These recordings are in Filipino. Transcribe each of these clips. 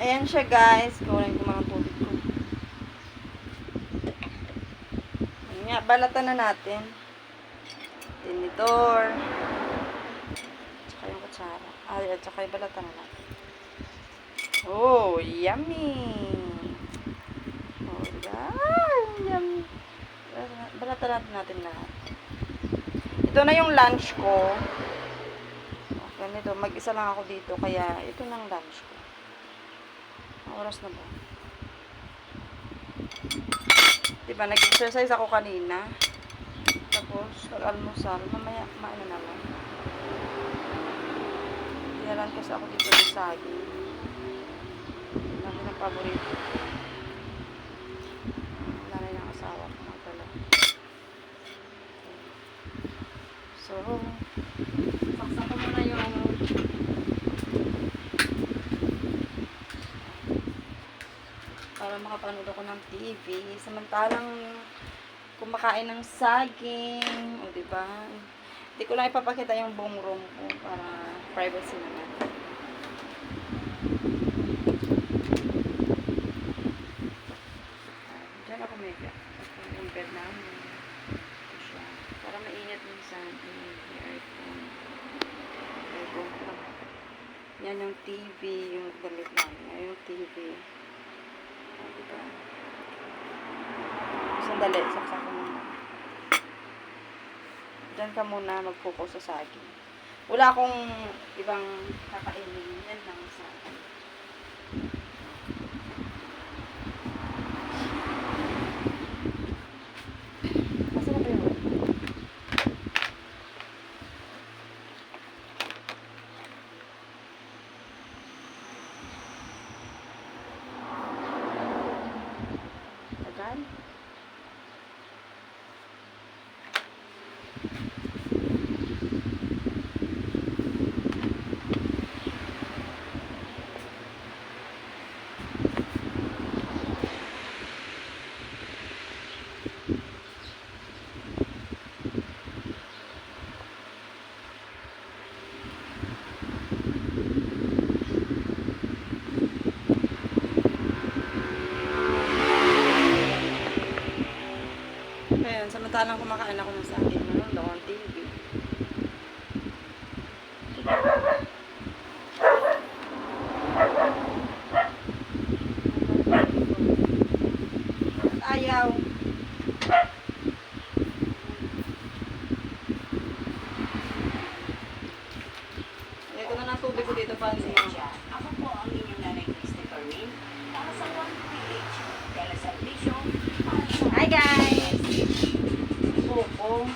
Ayan siya guys. Kunin ko mga tubig ko. Ayan nga, balatan na natin. Tinidor. Tsaka yung kutsara. Ay, at tsaka yung balatan na natin. Oh, yummy! Oh, diba? Yummy! Balatan natin natin lahat. Ito na yung lunch ko. Ganito, mag-isa lang ako dito, kaya ito na lunch ko. Ang oras na ba? Diba, nag-exercise ako kanina. Tapos, nag-almusal. Mamaya, maano naman. Dinalan kasi ako dito ng saging. Lagi ng paborito. Nanay ng asawa ko. So, saksak ko muna yung para makapanood ako ng TV. Samantalang kumakain ng saging, o di ba? Hindi ko lang ipapakita yung buong room ko para privacy naman. Ah, Diyan ako. Ito yung bed namin. Ito siya. Para mainit minsan. Yung aircon. Yan yung TV, yung damit namin. Yung TV. Sandali, saksak ko muna. Diyan ka muna mag-focus sa saging. Wala akong ibang kakainin. Yan lang sa akin. Nasaan na ba yun? Tagal? Ayun, samantalang kumakain ako ng meron daw ang TV. Ayaw. Ito na ng tubig ko dito hindi Pasensya. Ako po ang inyong nanay Christopher Win. Para sa 1PH. Dala sa bisyo. Para sa... Hi guys! Popo.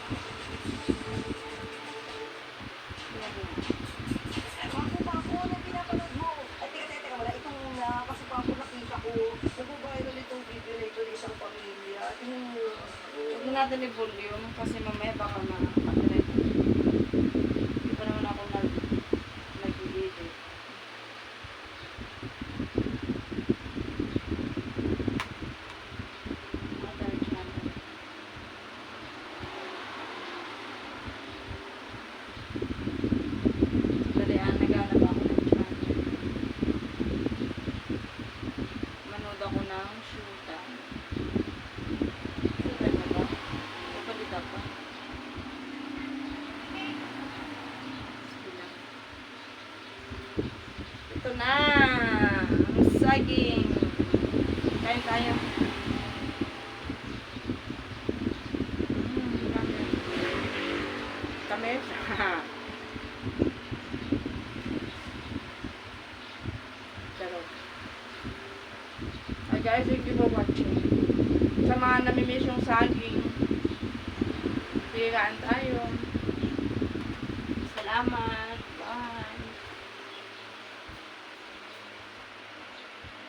Ewan ko pa ako na pinapanood mo. Ay, teka, teka, teka. Wala itong nakakasupa ko nakita ko. Nag-viral itong video na ito ng isang pamilya. Tingnan mo. Huwag na natin i-volume kasi mamaya baka ma-copyright. Hindi pa naman ako nag nag-edit. Other channel. Dali, ah, naghanap ako ng channel. Manood ako ng shoota. Shoota na ba? O balita pa? Sige lang. Ito na! Ang saging! Kain tayo. Mm, kami. Kami? Charot. Hi guys, thank you for watching. Sa mga namimiss yung saging, pigaan tayo. Salamat.